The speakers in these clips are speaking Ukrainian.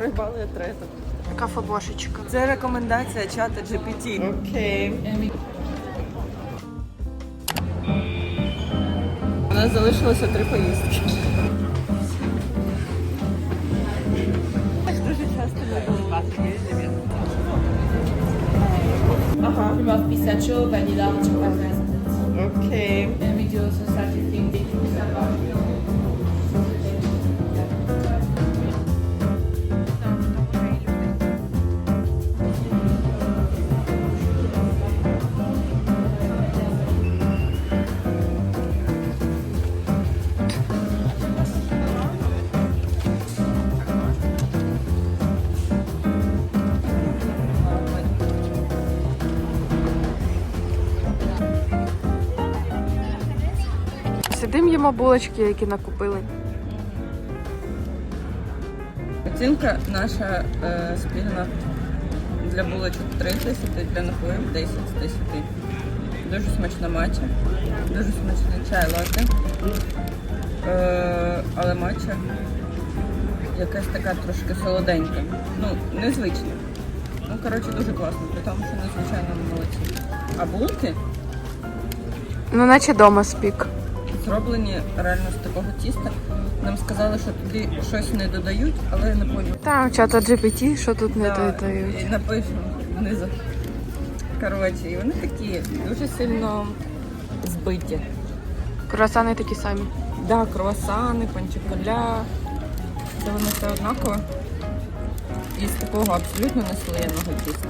Проїбали трету. Кафебошечка. Це рекомендація чата GPT. Окей. У нас залишилося три поїздки. Дуже часто Ага. Vanilla. Окей. And we do also started Сидим їмо булочки, які накупили. Оцінка наша е, спільна для булочок 3 з 10, для напоїв 10 з 10. Дуже смачна матча, дуже смачний чай латте. Е, але матча якась така трошки солоденька. Ну, незвична. Ну, коротше, дуже класно, при тому, що незвичайно молодці. А булки Ну, наче дома спік. Зроблені реально з такого тіста. Нам сказали, що туди щось не додають, але я не поняла. Там чата GPT, що тут не Да, додають. І напишемо внизу. Коротше, і вони такі дуже сильно збиті. Круасани такі самі. Да, круасани, панчиколя. Це воно все однаково. І з такого абсолютно неслоєного тіста.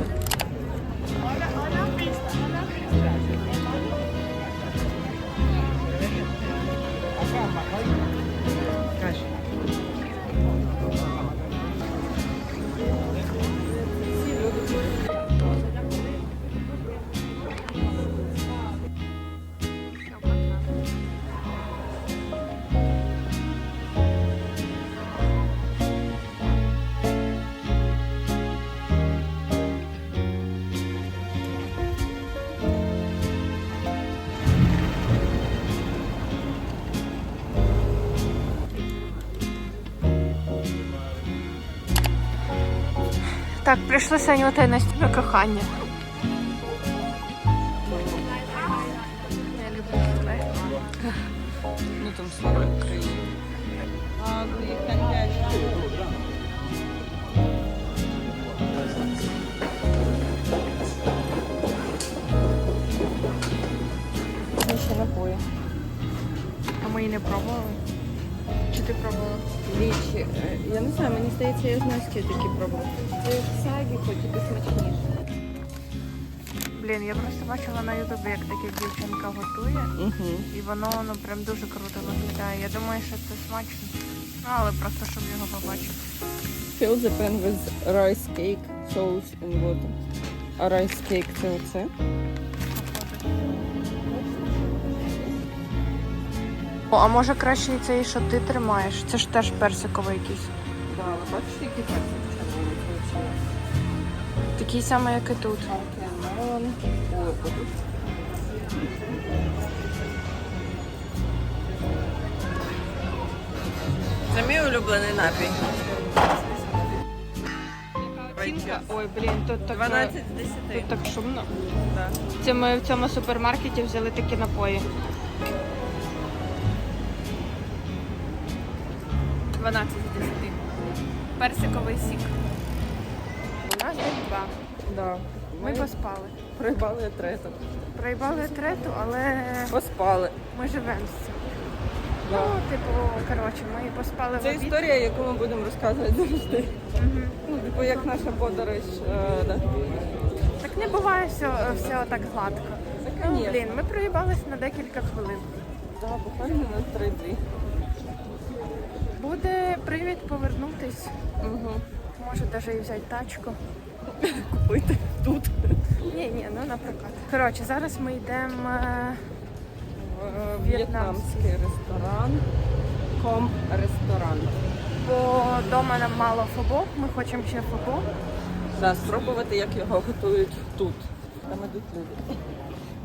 Так, прийшли Саню та Настя на кохання. Ну там слава Україні. Ще напої. А ми її не пробували. Чи ти пробувала? Лічі. Е, Я не знаю, мені здається, я знаю, скільки такі пробував. Це сагі, хоч і смачніше. Блін, я просто бачила на ютубі, як така дівчинка готує. Угу. І воно ну прям дуже круто виглядає. Я думаю, що це смачно. Ну, але просто щоб його побачити. Fill the pan with rice cake, sauce and water. А rice cake це оце? О, а може краще цей, що ти тримаєш? Це ж теж персиковий якийсь. Да, але бачиш, які персик червоний? Такий самий, як і тут. Мелон. О, тут. Це мій улюблений напій. Оцінка. Ой, блін, тут так, 12 з тут так шумно. Да. Це ми в цьому супермаркеті взяли такі напої. 12 з 10. Персиковий сік. У нас десь два. Да. Ми Ми поспали. проїбали трету. Проїбали трету, але Поспали. ми живемо з цим. Да. Ну, типу, коротше, ми поспали в Це обід. історія, яку ми будемо розказувати завжди. Мгм. Ну, типу, як наша подорож. е, да. Так не буває все, все так гладко. Це, Ну, конечно. блін, ми проїбались на декілька хвилин. Да, буквально на три дні. Буде привід повернутись. Угу. Може навіть і взяти тачку. Купити тут. Ні, ні, ну наприклад. Коротше, зараз ми йдемо. е, Е, В'єтнамський ресторан. Ком ресторан. Бо вдома нам мало фобо, ми хочемо ще фобо. Да, спробувати, як його готують тут. Там ідуть люди.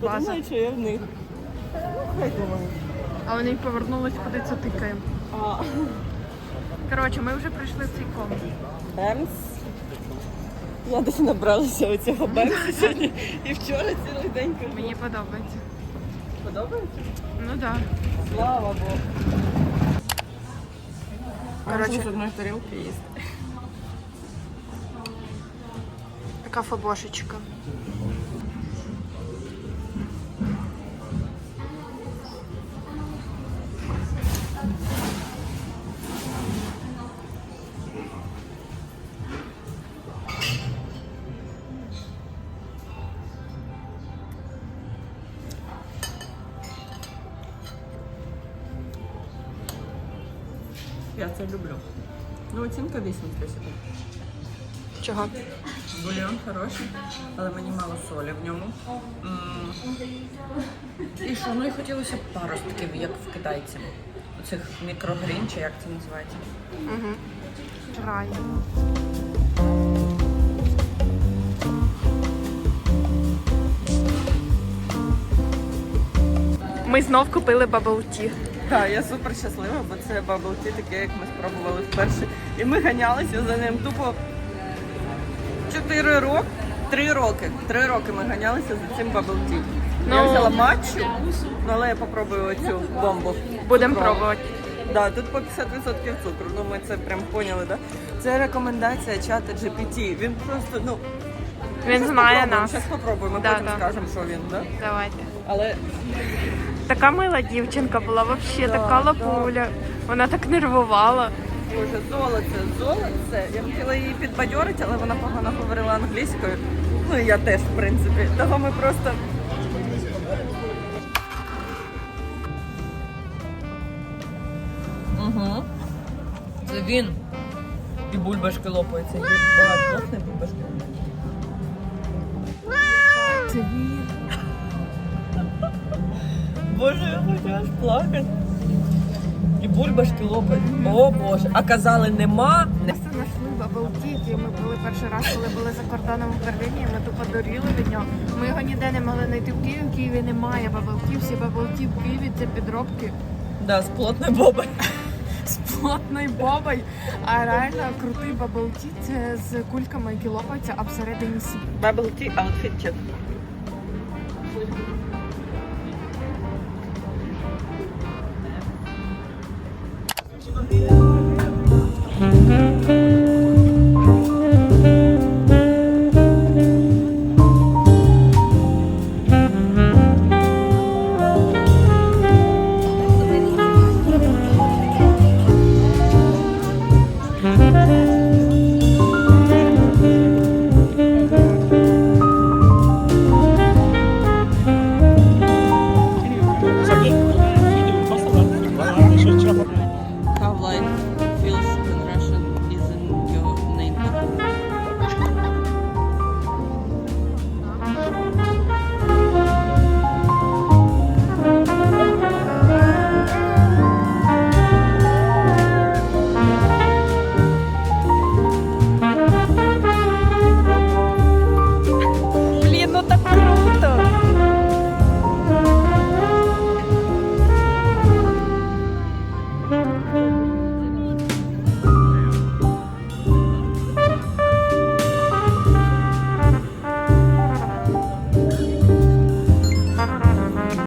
База. Що я в них. Ну, хай думають. А вони повернулись, куди це тикаємо. А, Коротше, ми вже прийшли в цей ком. Бемс. Я десь набралася оцього бемсу сьогодні і вчора цілий день кажу. Мені подобається. Подобається? Ну так. Да. Слава Богу. Коротше. Коротше, з одної тарілки їсти. Така фобошечка. Я це люблю. Ну, оцінка 8 з 10. Чого? Бульйон хороший, але мені мало солі в ньому. М. І що, ну і хотілося б паростків, як в китайців. Оцих мікрогрін, чи як це називається. Угу. Рай. Ми знов купили бабл-ті. Так, я супер щаслива, бо це tea таке, як ми спробували вперше. І ми ганялися за ним тупо 4 роки. Три роки. Три роки ми ганялися за цим tea. Я Ну. взяла матчу, але я попробую оцю бомбу. Будемо Цукрову. пробувати. Да, тут по 50% цукру. Ну ми це прям поняли, да? Це рекомендація чата GPT. Він просто, ну. Він знає нас. Зараз попробуємо, Да, потім да. скажемо, що він, да? Давайте. Але Така мила дівчинка була, взагалі, така лапуля. Вона так нервувала. Боже, золоце, золоце. Я хотіла її підбадьорити, але вона погано говорила англійською. Ну і я теж, в принципі. Того ми просто. Угу. Це він. І бульбашки лопаються. Це він. Боже, я хочу аж плакати. І бульбашки лопають. О Боже. А казали нема. Ми знайшли бабл-ті, які ми були перший раз, коли були за кордоном в Берліні, ми тупо доріли від нього. Ми його ніде не могли знайти в Києві. В Києві немає бабл-ті, всі бабл-ті в Києві це підробки Да, з плотною бобою. з плотною бобою. А реально крутий бабл-ті це з кульками, які лопаються, а всередині. Bubble tea outfit check.